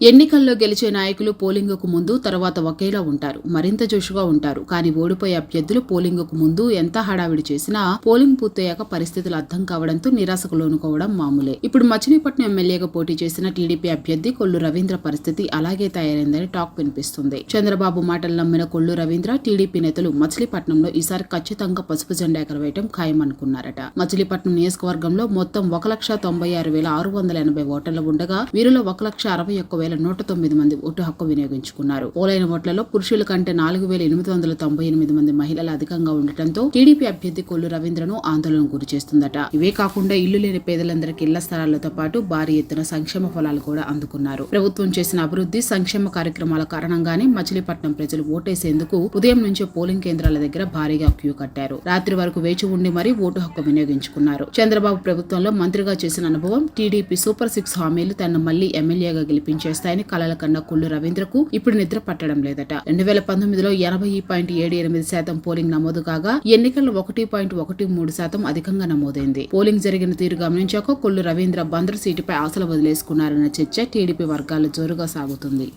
ఎన్నికల్లో గెలిచే నాయకులు పోలింగుకు ముందు తర్వాత ఒకేలా ఉంటారు. మరింత జోషుగా ఉంటారు. కానీ ఓడిపోయే అభ్యర్థులు పోలింగుకు ముందు ఎంత హడావిడి చేసినా పోలింగ్ పూర్తయ్యాక పరిస్థితులు అర్థం కావడంతో నిరాశకు లోనుకోవడం మామూలే. ఇప్పుడు మచిలీపట్నం ఎమ్మెల్యేగా పోటీ చేసిన టీడీపీ అభ్యర్థి కొల్లు రవీంద్ర పరిస్థితి అలాగే తయారైందని టాక్ వినిపిస్తుంది. చంద్రబాబు మాటలు నమ్మిన కొల్లు రవీంద్ర టీడీపీ నేతలు మచిలీపట్నంలో ఈసారి ఖచ్చితంగా పసుపు జెండా ఎగరవేయటం ఖాయమనుకున్నారట. మచిలీపట్నం నియోజకవర్గంలో మొత్తం ఒక లక్ష తొంభై ఆరు వేల ఆరు వందల ఎనభై ఓటర్లు ఉండగా వీరిలో ఒక లక్ష అరవై ఒక్క వేల నూట తొమ్మిది మంది ఓటు హక్కు వినియోగించుకున్నారు. పోలైన ఓట్లలో పురుషుల కంటే నాలుగు వేల ఎనిమిది వందల తొంభై ఎనిమిది మంది మహిళలు అధికంగా ఉండటంతో టీడీపీ అభ్యర్థి కొల్లు రవీంద్రను ఆందోళన గురి చేస్తుందట. ఇవే కాకుండా ఇల్లు లేని పేదలందరికీ ఇళ్ళ స్థలాలతో పాటు భారీ ఎత్తున సంక్షేమ ఫలాలు కూడా అందుకున్నారు. ప్రభుత్వం చేసిన అభివృద్ధి సంక్షేమ కార్యక్రమాల కారణంగానే మచిలీపట్నం ప్రజలు ఓటేసేందుకు ఉదయం నుంచే పోలింగ్ కేంద్రాల దగ్గర భారీగా క్యూ కట్టారు. రాత్రి వరకు వేచి ఉండి మరీ ఓటు హక్కు వినియోగించుకున్నారు. చంద్రబాబు ప్రభుత్వంలో మంత్రిగా చేసిన అనుభవం టీడీపీ సూపర్ సిక్స్ హామీలు తన మళ్ళీ ఎమ్మెల్యేగా గెలిపించే గెలిపించేస్తాయని కలల కన్న కొల్లు రవీంద్రకు ఇప్పుడు నిద్ర పట్టడం లేదట. రెండు వేల పంతొమ్మిదిలో ఎనభై పాయింట్ ఏడు ఎనిమిది శాతం పోలింగ్ నమోదు కాగా ఎన్నికల్లో ఒకటి పాయింట్ ఒకటి మూడు శాతం అధికంగా నమోదైంది. పోలింగ్ జరిగిన తీరు గమనించాక కొల్లు రవీంద్ర బందరు సీటుపై ఆశలు వదిలేసుకున్నారన్న చర్చ టీడీపీ వర్గాల్లో జోరుగా సాగుతుంది.